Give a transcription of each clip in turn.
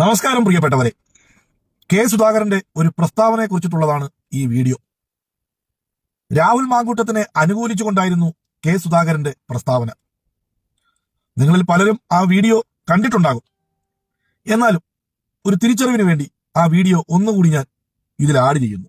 നമസ്കാരം പ്രിയപ്പെട്ടവരെ. കെ സുധാകരന്റെ ഒരു പ്രസ്താവനയെ കുറിച്ചിട്ടുള്ളതാണ് ഈ വീഡിയോ. രാഹുൽ മാങ്കൂട്ടത്തിനെ അനുകൂലിച്ചുകൊണ്ടായിരുന്നു കെ സുധാകരന്റെ പ്രസ്താവന. നിങ്ങളിൽ പലരും ആ വീഡിയോ കണ്ടിട്ടുണ്ടാകും. എന്നാലും ഒരു തിരിച്ചറിവിന് വേണ്ടി ആ വീഡിയോ ഒന്നുകൂടി ഞാൻ ഇതിൽ ആഡ് ചെയ്യുന്നു.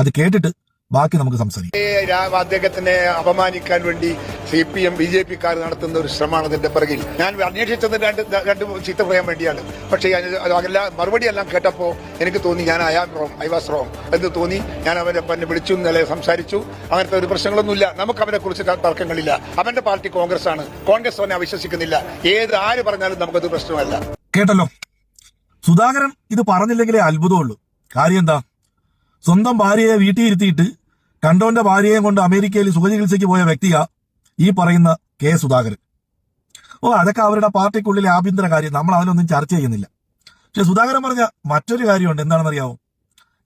അത് കേട്ടിട്ട് ബാക്കി നമുക്ക് സംസാരിക്കാം. അദ്ദേഹത്തിനെ അപമാനിക്കാൻ വേണ്ടി C P M B J P car നടത്തുന്ന ഒരു ശ്രമമാണ് ഇതിന്റെ പിറകിൽ. ഞാൻ അന്വേഷിച്ചത് രണ്ട് രണ്ട് ചീത്ത പറയാൻ വേണ്ടിയാണ്. പക്ഷേ അതെല്ലാം മറുപടി എല്ലാം കേട്ടപ്പോ എനിക്ക് തോന്നി ഞാൻ I am wrong I was wrong എന്ന് തോന്നി. ഞാൻ അവരെ പിന്നെ വിളിച്ചു നില സംസാരിച്ചു. അങ്ങനത്തെ ഒരു പ്രശ്നങ്ങളൊന്നുമില്ല. നമുക്ക് അവനെ കുറിച്ച് തർക്കങ്ങളില്ല. അവന്റെ പാർട്ടി കോൺഗ്രസ് ആണ്. കോൺഗ്രസ് അവനെ അവിശ്വസിക്കുന്നില്ല. ഏത് ആര് പറഞ്ഞാലും നമുക്കത് പ്രശ്നമല്ല. കേട്ടല്ലോ. സുധാകരൻ ഇത് പറഞ്ഞില്ലെങ്കിലേ അത്ഭുതമുള്ളൂ. കാര്യം എന്താ? സ്വന്തം ഭാര്യയെ വീട്ടിൽ ഇരുത്തിയിട്ട് കണ്ടോന്റെ ഭാര്യയെ കൊണ്ട് അമേരിക്കയിൽ സുഖചികിത്സയ്ക്ക് പോയ വ്യക്തിയാ ഈ പറയുന്ന കെ സുധാകരൻ. ഓ അതൊക്കെ അവരുടെ പാർട്ടിക്കുള്ളിലെ ആഭ്യന്തര കാര്യം. നമ്മൾ അതിലൊന്നും ചർച്ച ചെയ്യുന്നില്ല. പക്ഷെ സുധാകരൻ പറഞ്ഞ മറ്റൊരു കാര്യമുണ്ട്. എന്താണെന്ന് അറിയാവോ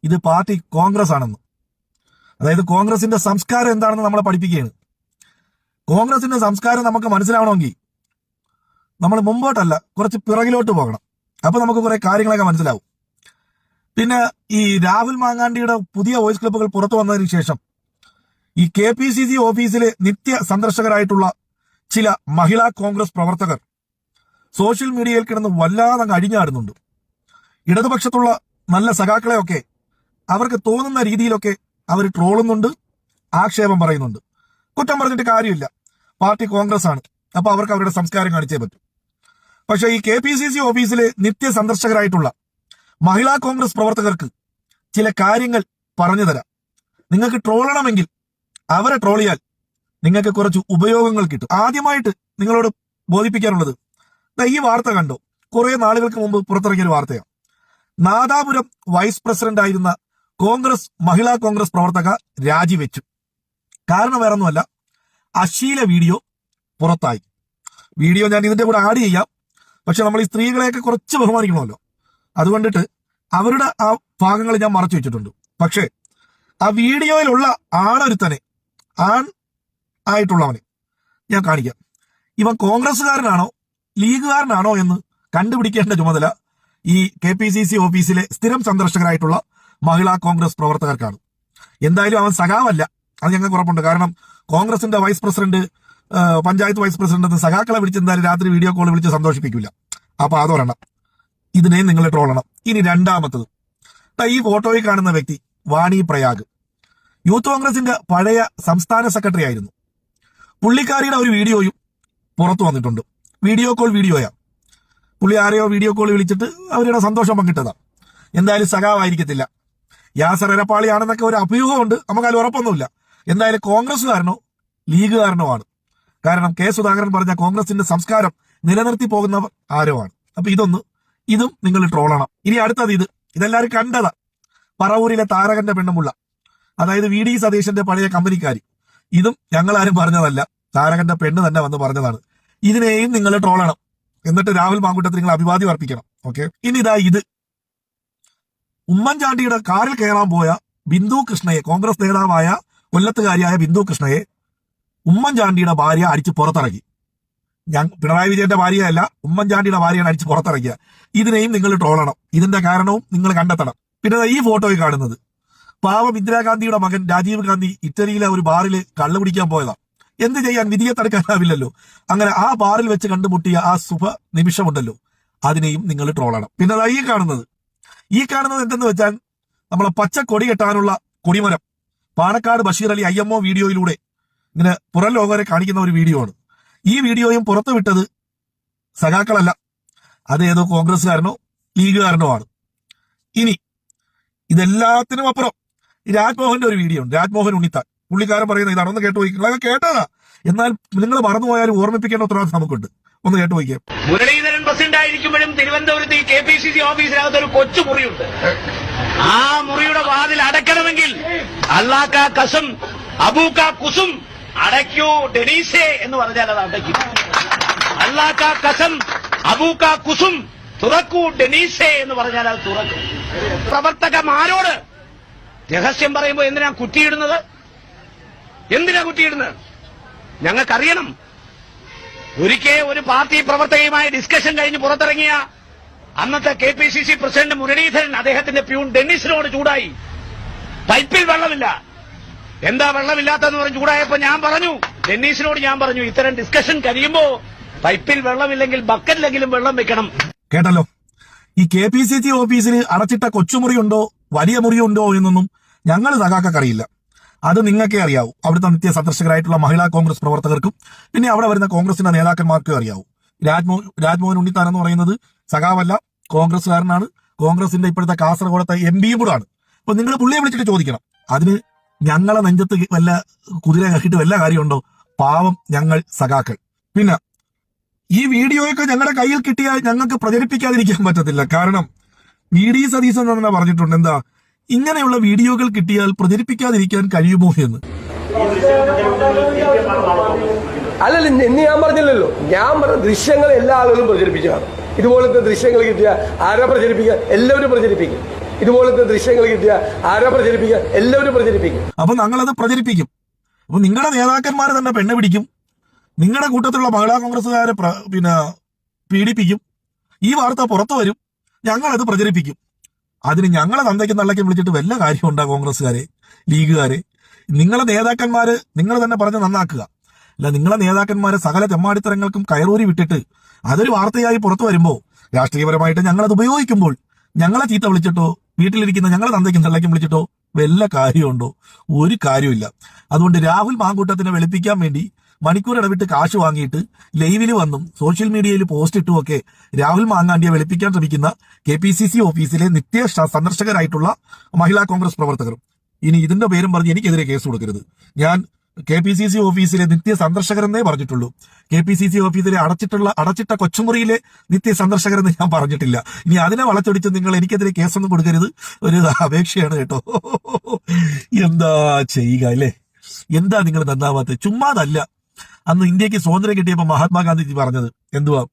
ഇത് പാർട്ടി കോൺഗ്രസ് ആണെന്ന് അതായത് കോൺഗ്രസിന്റെ സംസ്കാരം എന്താണെന്ന് നമ്മളെ പഠിപ്പിക്കുകയാണ്. കോൺഗ്രസിന്റെ സംസ്കാരം നമുക്ക് മനസ്സിലാവണമെങ്കിൽ നമ്മൾ മുമ്പോട്ടല്ല കുറച്ച് പിറകിലോട്ട് പോകണം. അപ്പൊ നമുക്ക് കുറെ കാര്യങ്ങളൊക്കെ മനസ്സിലാവും. പിന്നെ ഈ രാഹുൽ മാങ്ങാണ്ടിയുടെ പുതിയ വോയിസ് ക്ലിപ്പുകൾ പുറത്തു വന്നതിന് ശേഷം ഈ കെ പി സി സി ഓഫീസിലെ നിത്യ സന്ദർശകരായിട്ടുള്ള ചില മഹിളാ കോൺഗ്രസ് പ്രവർത്തകർ സോഷ്യൽ മീഡിയയിൽ കിടന്ന് വല്ലാതെ അങ്ങ് അഴിഞ്ഞാടുന്നുണ്ട് ഇടതുപക്ഷത്തുള്ള നല്ല സഖാക്കളെയൊക്കെ അവർക്ക് തോന്നുന്ന രീതിയിലൊക്കെ അവർ ട്രോളുന്നുണ്ട് ആക്ഷേപം പറയുന്നുണ്ട്. കുറ്റം പറഞ്ഞിട്ട് കാര്യമില്ല. പാർട്ടി കോൺഗ്രസ് ആണ് അപ്പൊ അവർക്ക് അവരുടെ സംസ്കാരം കാണിച്ചേ പറ്റും. പക്ഷേ ഈ കെ പി സി സി ഓഫീസിലെ നിത്യ സന്ദർശകരായിട്ടുള്ള മഹിളാ കോൺഗ്രസ് പ്രവർത്തകർക്ക് ചില കാര്യങ്ങൾ പറഞ്ഞു തരാം. നിങ്ങൾക്ക് ട്രോളണമെങ്കിൽ അവരെ ട്രോൾ ചെയ്യാൻ നിങ്ങൾക്ക് കുറച്ച് ഉപയോഗങ്ങൾ കിട്ടും. ആദ്യമായിട്ട് നിങ്ങളോട് ബോധിപ്പിക്കാനുള്ളത് ഈ വാർത്ത കണ്ടോ? കുറെ നാളുകൾക്ക് മുമ്പ് പുറത്തിറങ്ങിയ ഒരു വാർത്തയാണ്. നാദാപുരം വൈസ് പ്രസിഡന്റ് ആയിരുന്ന കോൺഗ്രസ് മഹിളാ കോൺഗ്രസ് പ്രവർത്തക രാജിവെച്ചു. കാരണം വേറൊന്നുമല്ല അശ്ലീല വീഡിയോ പുറത്തായി. വീഡിയോ ഞാൻ ഇതിന്റെ കൂടെ ആഡ് ചെയ്യാം. പക്ഷെ നമ്മൾ ഈ സ്ത്രീകളെയൊക്കെ കുറച്ച് ബഹുമാനിക്കണമല്ലോ. അതുകൊണ്ടിട്ട് അവരുടെ ആ ഭാഗങ്ങൾ ഞാൻ മറച്ചു വെച്ചിട്ടുണ്ട്. പക്ഷേ ആ വീഡിയോയിലുള്ള ആണൊരുത്തനെ ആൺ ആയിട്ടുള്ളവനെ ഞാൻ കാണിക്കാം. ഇവൻ കോൺഗ്രസ്സുകാരനാണോ ലീഗുകാരനാണോ എന്ന് കണ്ടുപിടിക്കേണ്ട ചുമതല ഈ കെ പി സി സി ഓഫീസിലെ സ്ഥിരം സന്ദർശകരായിട്ടുള്ള മഹിളാ കോൺഗ്രസ് പ്രവർത്തകർക്കാണ്. എന്തായാലും അവൻ സഖാവല്ല. അത് ഞങ്ങൾക്ക് ഉറപ്പുണ്ട്. കാരണം കോൺഗ്രസിന്റെ vice president panchayat vice president സഖാക്കളെ വിളിച്ച് എന്തായാലും രാത്രി വീഡിയോ കോൾ വിളിച്ച് സന്തോഷിപ്പിക്കില്ല അപ്പൊ അതൊരെണ്ണം ഇതിനെ നിങ്ങൾ ട്രോളണം ഇനി രണ്ടാമത്തത്. ഈ ഫോട്ടോയിൽ കാണുന്ന വ്യക്തി വാണി പ്രയാഗ്. യൂത്ത് കോൺഗ്രസിന്റെ പഴയ സംസ്ഥാന സെക്രട്ടറി ആയിരുന്നു. പുള്ളിക്കാരിയുടെ ഒരു വീഡിയോയും പുറത്തു വന്നിട്ടുണ്ട്. വീഡിയോ കോൾ വീഡിയോയാ. പുള്ളി ആരെയോ വീഡിയോ കോൾ വിളിച്ചിട്ട് അവരുടെ സന്തോഷം പങ്കിട്ടതാ. എന്തായാലും സഖാവായിരിക്കത്തില്ല. യാസർ എരപ്പാളിയാണെന്നൊക്കെ ഒരു അഭ്യൂഹമുണ്ട്. നമുക്കതിൽ ഉറപ്പൊന്നുമില്ല. എന്തായാലും കോൺഗ്രസ്സുകാരനോ ലീഗുകാരനോ ആണ്. കാരണം കെ സുധാകരൻ പറഞ്ഞ കോൺഗ്രസിന്റെ സംസ്കാരം നിലനിർത്തി പോകുന്നവർ ആരോ ആണ്. അപ്പൊ ഇതൊന്ന് ഇതും നിങ്ങൾ ട്രോളണം. ഇനി അടുത്തത് ഇത്. ഇതെല്ലാവരും കണ്ടതാ. പറവൂരിലെ താരകന്റെ പെണ്ണുമുള്ള അതായത് വി ഡി സതീശന്റെ പഴയ കമ്പനിക്കാരി. ഇതും ഞങ്ങളാരും പറഞ്ഞതല്ല. താരകന്റെ പെണ്ണ് തന്നെ വന്ന് പറഞ്ഞതാണ്. ഇതിനെയും നിങ്ങൾ ട്രോളണം. എന്നിട്ട് രാഹുൽ മാങ്കൂട്ടത്തിൽ നിങ്ങൾ അഭിവാദ്യം അർപ്പിക്കണം. ഓക്കെ? ഇനി ഇതാ ഇത്. ഉമ്മൻചാണ്ടിയുടെ കാറിൽ കയറാൻ പോയ ബിന്ദു കൃഷ്ണയെ കോൺഗ്രസ് നേതാവായ കൊല്ലത്തുകാരിയായ ബിന്ദു കൃഷ്ണയെ ഉമ്മൻചാണ്ടിയുടെ ഭാര്യ അടിച്ച് പുറത്തിറക്കി. ഞാൻ പിണറായി വിജയന്റെ ഭാര്യയല്ല ഉമ്മൻചാണ്ടിയുടെ ഭാര്യയാണ് അടിച്ച് പുറത്തിറക്കിയ ഇതിനെയും നിങ്ങൾ ട്രോളണം. ഇതിന്റെ കാരണവും നിങ്ങൾ കണ്ടെത്തണം. പിന്നെ ഈ ഫോട്ടോയിൽ കാണുന്നത്. പാവം ഇന്ദിരാഗാന്ധിയുടെ മകൻ രാജീവ് ഗാന്ധി ഇറ്റലിയിലെ ഒരു ബാറിൽ കള്ളു പിടിക്കാൻ പോയതാ. എന്ത് ചെയ്യാൻ വിധിയെ തടുക്കാനാവില്ലല്ലോ. അങ്ങനെ ആ ബാറിൽ വെച്ച് കണ്ടുമുട്ടിയ ആ ശുഭ നിമിഷമുണ്ടല്ലോ. അതിനെയും നിങ്ങൾ ട്രോളണം. പിന്നെ ഈ കാണുന്നത്. ഈ കാണുന്നത് എന്തെന്ന് വെച്ചാൽ നമ്മളെ പച്ച കൊടി കെട്ടാനുള്ള കൊടിമരം. Panakkad Basheer Ali I M O വീഡിയോയിലൂടെ ഇങ്ങനെ പുറം ലോകരെ കാണിക്കുന്ന ഒരു വീഡിയോ ആണ്. ഈ വീഡിയോയും പുറത്തു വിട്ടത് സഖാക്കളല്ല. അത് ഏതോ കോൺഗ്രസ്സുകാരനോ ലീഗുകാരനോ ആണ്. ഇനി ഇതെല്ലാത്തിനും അപ്പുറം രാജ്മോഹന്റെ ഒരു വീഡിയോ ഉണ്ട്. രാജ്മോഹൻ ഉണ്ണിത്താൻ. പുള്ളിക്കാരൻ പറയുന്നത് ഇതാണ്. ഒന്ന് കേട്ടു നോക്കിക്കുക കേട്ടതാ. എന്നാൽ നിങ്ങൾ മറന്നുപോയാലും ഓർമ്മിപ്പിക്കേണ്ട ഉത്തരവാദിത്വം നമുക്കുണ്ട്. ഒന്ന് കേട്ടു നോക്കിയേ. മുരളീധരൻ ബസ് ആയിരിക്കുമ്പോഴും തിരുവനന്തപുരത്ത് ഈ കെ പി സി സി ഓഫീസിനകത്ത് ഒരു കൊച്ചു മുറിയുണ്ട്. ആ മുറിയുടെ വാതിൽ അടയ്ക്കണമെങ്കിൽ അള്ളാക്ക കസം അബൂക്ക കുസും അടയ്ക്കൂ ഡെനീസേ എന്ന് പറഞ്ഞാൽ അത് അടയ്ക്കും. അള്ളാക്ക കസം അബൂക്ക കുസും തുറക്കൂ ഡെനീസേ എന്ന് പറഞ്ഞാൽ അത് തുറക്കും. പ്രവർത്തകന്മാരോട് രഹസ്യം പറയുമ്പോൾ എന്തിനാ കുറ്റിയിടുന്നത്? എന്തിനാ കുറ്റിയിടുന്നത്? ഞങ്ങൾക്കറിയണം. ഒരിക്കൽ ഒരു പാർട്ടി പ്രവർത്തകയുമായി ഡിസ്കഷൻ കഴിഞ്ഞ് പുറത്തിറങ്ങിയ അന്നത്തെ K P C C president Muraleedharan അദ്ദേഹത്തിന്റെ പ്യൂൺ ഡെന്നിസിനോട് ചൂടായി. പൈപ്പിൽ വെള്ളമില്ല. എന്താ വെള്ളമില്ലാത്തെന്ന് പറഞ്ഞു ചൂടായപ്പോ ഞാൻ പറഞ്ഞു. ഡെന്നീസിനോട് ഞാൻ പറഞ്ഞു ഇത്തരം ഡിസ്കഷൻ കഴിയുമ്പോ പൈപ്പിൽ വെള്ളമില്ലെങ്കിൽ ബക്കറ്റിലെങ്കിലും വെള്ളം വെക്കണം. കേട്ടല്ലോ. ഈ കെ പി സി സി ഓഫീസിൽ അടച്ചിട്ട കൊച്ചുമുറിയുണ്ടോ വലിയ മുറിയുണ്ടോ എന്നൊന്നും ഞങ്ങൾ സഖാക്കറിയില്ല അത് നിങ്ങൾക്കേ അറിയാവൂ. അവിടുത്തെ നിത്യ സന്ദർശകരായിട്ടുള്ള മഹിളാ കോൺഗ്രസ് പ്രവർത്തകർക്കും പിന്നെ അവിടെ വരുന്ന കോൺഗ്രസിന്റെ നേതാക്കന്മാർക്കും അറിയാവൂ. രാജ്മോ രാജ്മോഹൻ ഉണ്ണിത്താൻ എന്ന് പറയുന്നത് സഖാവല്ല കോൺഗ്രസ്സുകാരനാണ്. കോൺഗ്രസിന്റെ ഇപ്പോഴത്തെ കാസർഗോഡത്തെ എം പിയും കൂടാണ് അപ്പൊ നിങ്ങൾ പുള്ളിയെ വിളിച്ചിട്ട് ചോദിക്കണം. അതിന് ഞങ്ങളെ നെഞ്ചത്ത് വല്ല കുതിര കയറിയിട്ട് വല്ല കാര്യമുണ്ടോ? പാവം ഞങ്ങൾ സഖാക്കൾ. പിന്നെ ഈ വീഡിയോയൊക്കെ ഞങ്ങളുടെ കയ്യിൽ കിട്ടിയാൽ ഞങ്ങൾക്ക് പ്രചരിപ്പിക്കാതിരിക്കാൻ പറ്റത്തില്ല. കാരണം വി ഡി സതീശൻ തന്നെ പറഞ്ഞിട്ടുണ്ട് എന്താ ഇങ്ങനെയുള്ള വീഡിയോകൾ കിട്ടിയാൽ പ്രചരിപ്പിക്കാതിരിക്കാൻ കഴിയുമോ എന്ന്. അല്ലല്ല ഇന്ന് ഞാൻ പറഞ്ഞില്ലല്ലോ. ഞാൻ പറഞ്ഞ ദൃശ്യങ്ങൾ എല്ലാ ആളുകളും പ്രചരിപ്പിച്ചതാണ്. ഇതുപോലത്തെ ദൃശ്യങ്ങൾ കിട്ടിയാൽ ആരാ പ്രചരിപ്പിക്കുക എല്ലാവരും പ്രചരിപ്പിക്കും. ഇതുപോലത്തെ ദൃശ്യങ്ങൾ കിട്ടിയ ആരാ പ്രചരിപ്പിക്കുക എല്ലാവരും പ്രചരിപ്പിക്കും. അപ്പൊ ഞങ്ങളത് പ്രചരിപ്പിക്കും. അപ്പൊ നിങ്ങളുടെ നേതാക്കന്മാരെ തന്നെ പെണ്ണ് പിടിക്കും. നിങ്ങളുടെ കൂട്ടത്തിലുള്ള മഹിളാ കോൺഗ്രസ്സുകാരെ പിന്നെ പീഡിപ്പിക്കും. ഈ വാർത്ത പുറത്തു വരും. ഞങ്ങളത് പ്രചരിപ്പിക്കും. അതിന് ഞങ്ങളെ തന്തയ്ക്കും നല്ലക്കും വിളിച്ചിട്ട് വല്ല കാര്യമുണ്ടാ കോൺഗ്രസ്സുകാരെ ലീഗുകാരെ? നിങ്ങളെ നേതാക്കന്മാര് നിങ്ങൾ തന്നെ പറഞ്ഞ് നന്നാക്കുക. അല്ല നിങ്ങളെ നേതാക്കന്മാരെ സകല തെമ്മാടിത്തരങ്ങൾക്കും കയറൂരി വിട്ടിട്ട് അതൊരു വാർത്തയായി പുറത്തു വരുമ്പോൾ രാഷ്ട്രീയപരമായിട്ട് ഞങ്ങളത് ഉപയോഗിക്കുമ്പോൾ ഞങ്ങളെ ചീത്ത വിളിച്ചിട്ടോ വീട്ടിലിരിക്കുന്ന ഞങ്ങളെ തന്തയ്ക്കും തള്ളയ്ക്കും വിളിച്ചിട്ടോ വല്ല കാര്യമുണ്ടോ? ഒരു കാര്യമില്ല അതുകൊണ്ട് രാഹുൽ മാങ്കൂട്ടത്തിനെ വെളുപ്പിക്കാൻ വേണ്ടി മണിക്കൂർ ഇടവിട്ട് കാശ് വാങ്ങിയിട്ട് ലൈവിൽ വന്നും സോഷ്യൽ മീഡിയയിൽ പോസ്റ്റ് ഇട്ടുമൊക്കെ രാഹുൽ മാങ്ങാണ്ടിയെ വെളുപ്പിക്കാൻ ശ്രമിക്കുന്ന കെ പി സി സി ഓഫീസിലെ നിത്യ സന്ദർശകരായിട്ടുള്ള മഹിളാ കോൺഗ്രസ് പ്രവർത്തകരും. ഇനി ഇതിന്റെ പേരും പറഞ്ഞ് എനിക്കെതിരെ കേസ് കൊടുക്കരുത്. ഞാൻ കെ പി സി സി ഓഫീസിലെ നിത്യ സന്ദർശകരെന്നേ പറഞ്ഞിട്ടുള്ളൂ. കെ പി സി സി ഓഫീസിലെ അടച്ചിട്ടുള്ള അടച്ചിട്ട കൊച്ചുമുറിയിലെ നിത്യ സന്ദർശകരെന്ന് ഞാൻ പറഞ്ഞിട്ടില്ല. ഇനി അതിനെ വളച്ചൊടിച്ച് നിങ്ങൾ എനിക്കെതിരെ കേസൊന്നും കൊടുക്കരുത്. ഒരു അപേക്ഷയാണ് കേട്ടോ. എന്താ ചെയ്യുക അല്ലേ? എന്താ നിങ്ങൾ നന്നാവാത്തത് ചുമ്മാതല്ല. അന്ന് ഇന്ത്യയ്ക്ക് സ്വാതന്ത്ര്യം കിട്ടിയപ്പോൾ മഹാത്മാഗാന്ധിജി പറഞ്ഞത് എന്തുവാ?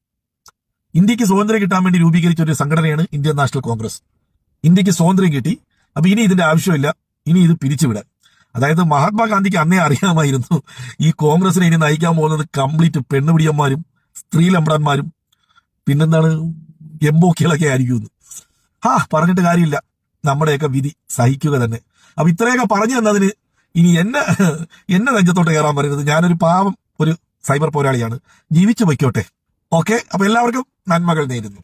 ഇന്ത്യയ്ക്ക് സ്വാതന്ത്ര്യം കിട്ടാൻ വേണ്ടി രൂപീകരിച്ച ഒരു സംഘടനയാണ് ഇന്ത്യൻ നാഷണൽ കോൺഗ്രസ്. ഇന്ത്യയ്ക്ക് സ്വാതന്ത്ര്യം കിട്ടി. അപ്പൊ ഇനി ഇതിന്റെ ആവശ്യമില്ല. ഇനി ഇത് പിരിച്ചുവിടാൻ. അതായത് മഹാത്മാഗാന്ധിക്ക് അന്നേ അറിയാമായിരുന്നു ഈ കോൺഗ്രസിനെ ഇനി നയിക്കാൻ പോകുന്നത് കംപ്ലീറ്റ് പെണ്ണുപിടിയന്മാരും സ്ത്രീ ലംബ്രാന്മാരും പിന്നെന്താണ് എംബോക്കികളൊക്കെ ആയിരിക്കും ആ പറഞ്ഞിട്ട് കാര്യമില്ല. നമ്മുടെയൊക്കെ വിധി സഹിക്കുക തന്നെ. അപ്പൊ ഇത്രയൊക്കെ പറഞ്ഞു തന്നതിന് ഇനി എന്നെ എന്നെ നെഞ്ചത്തോട്ട് കയറാൻ പറയുന്നത് ഞാനൊരു പാവം ഒരു സൈബർ പോരാളിയാണ്. ജീവിച്ചു വയ്ക്കോട്ടെ ഓക്കെ? അപ്പൊ എല്ലാവർക്കും നന്മകൾ നേരുന്നു.